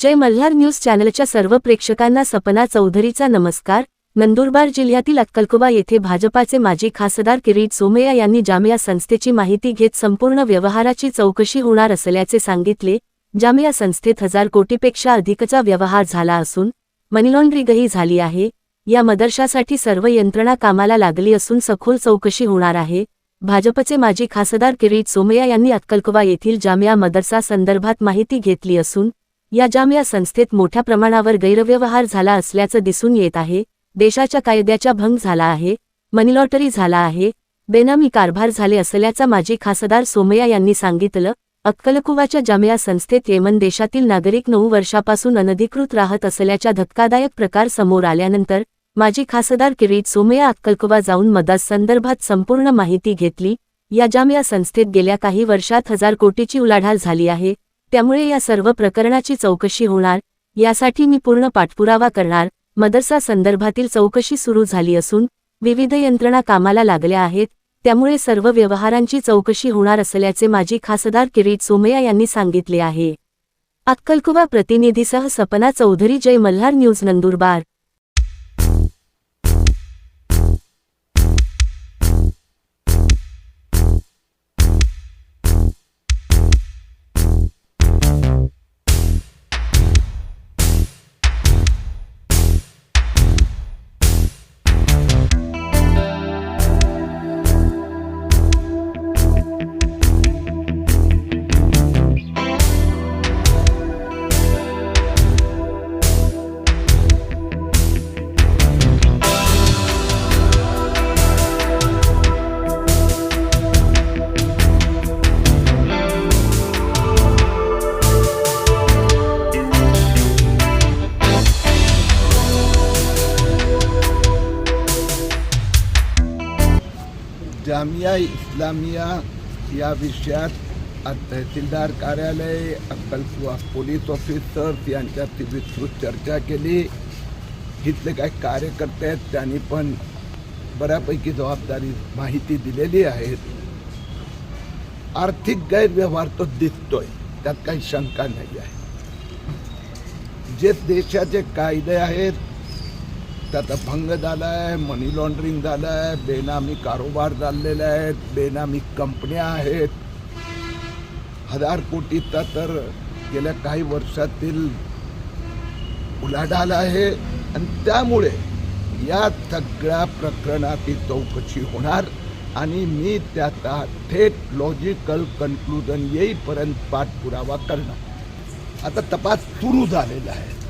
जय Malhar news चॅनलच्या सर्व प्रेक्षकांना सपना चौधरीचा नमस्कार. नंदुरबार जिल्ह्यातील अक्कलकुबा येथे भाजपाचे माजी खासदार किरीट सोमय्या यांनी जामिया संस्थेची माहिती घेत संपूर्ण व्यवहाराची चौकशी होणार असल्याचे सांगितले. जामिया संस्थेत हजार कोटीपेक्षा अधिकचा व्यवहार झाला असून मनीलॉन्ड्रिगही झाली आहे. या मदरशासाठी सर्व यंत्रणा कामाला लागली असून सखोल चौकशी होणार आहे. भाजपचे माजी खासदार किरीट सोमय्या यांनी अक्कलकुवा येथील जामिया मदरसा संदर्भात माहिती घेतली असून या जामिया संस्थेत मोठ्या प्रमाणावर गैरव्यवहार झाला असल्याचं दिसून येत आहे देशाच्या कायद्याचा भंग झाला आहे मनीलॉटरी झाला आहे बेनामी कारभार झाले असल्याचा माजी खासदार सोमया यांनी सांगितलं अक्कलकुवाच्या जामिया संस्थेत येमन देशातील नागरिक नऊ वर्षापासून अनधिकृत राहत असल्याच्या धक्कादायक प्रकार समोर आल्यानंतर माजी खासदार किरीट सोमया अक्कलकुवा जाऊन मदास संदर्भात संपूर्ण माहिती घेतली या जामिया संस्थेत गेल्या काही वर्षात हजार कोटीची उलाढाल झाली आहे त्यामुळे या सर्व प्रकरणाची चौकशी होणार यासाठी मी पूर्ण पाठपुरावा करणार. मदरसा संदर्भातील चौकशी सुरू झाली असून विविध यंत्रणा कामाला लागल्या आहेत त्यामुळे सर्व व्यवहारांची चौकशी होणार असल्याचे माजी खासदार किरीट सोमया यांनी सांगितले आहे. अक्कलकुवा प्रतिनिधीसह सपना चौधरी जय मल्हार न्यूज नंदुरबार. जामिया इस्लामिया या विषयात तहसीलदार कार्यालय अक्कलकुवा पोलीस ऑफिसर्स यांच्याशी विस्तृत चर्चा केली इथले काही कार्यकर्ते आहेत त्यांनी पण बऱ्यापैकी जबाबदारी माहिती दिलेली आहे आर्थिक गैरव्यवहार तो दिसतोय त्यात काही शंका नाही आहे जे देशाचे कायदे आहेत त्याचा भंग झाला आहे मनी लॉन्ड्रिंग झालं आहे बेनामी कारोबार चाललेले आहेत बेनामी कंपन्या आहेत. हजार कोटीचा तर गेल्या काही वर्षातील उलाढाल आहे. आणि त्यामुळे या सगळ्या प्रकरणाची चौकशी होणार आणि मी त्याचा थेट लॉजिकल कन्क्लुजन येईपर्यंत पाठपुरावा करणार. आता तपास सुरू झालेला आहे.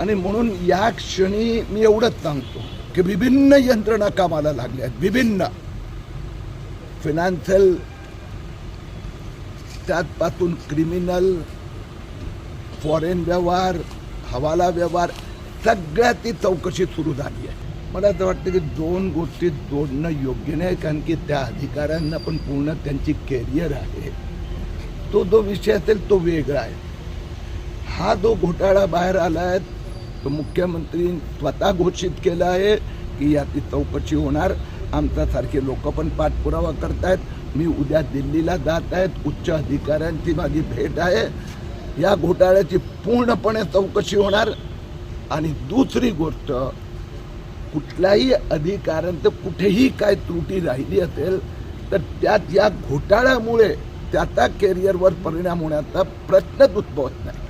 आणि म्हणून या क्षणी मी एवढंच सांगतो की विभिन्न यंत्रणा कामाला लागल्या आहेत विभिन्न फिनान्शियल त्यापासून क्रिमिनल फॉरेन व्यवहार हवाला व्यवहार सगळ्या ती चौकशी सुरू झाली आहे. मला असं वाटतं की दोन गोष्टी जोडणं योग्य नाही कारण की त्या अधिकाऱ्यांना पण पूर्ण त्यांची कॅरियर आहे. तो जो विषय असेल तो वेगळा आहे. हा जो घोटाळा बाहेर आला आहे तो मुख्यमंत्री स्वतः घोषित केला आहे की याची चौकशी होणार. आमच्यासारखे लोक पण पाठपुरावा करतायत. मी उद्या दिल्लीला जात आहेत उच्च अधिकाऱ्यांची माझी भेट आहे. या घोटाळ्याची पूर्णपणे चौकशी होणार. आणि दुसरी गोष्ट कुठल्याही अधिकाऱ्यांचं कुठेही काय त्रुटी राहिली असेल तर त्यात या घोटाळ्यामुळे त्याचा कॅरियरवर परिणाम होण्याचा प्रश्नच उद्भवत नाही.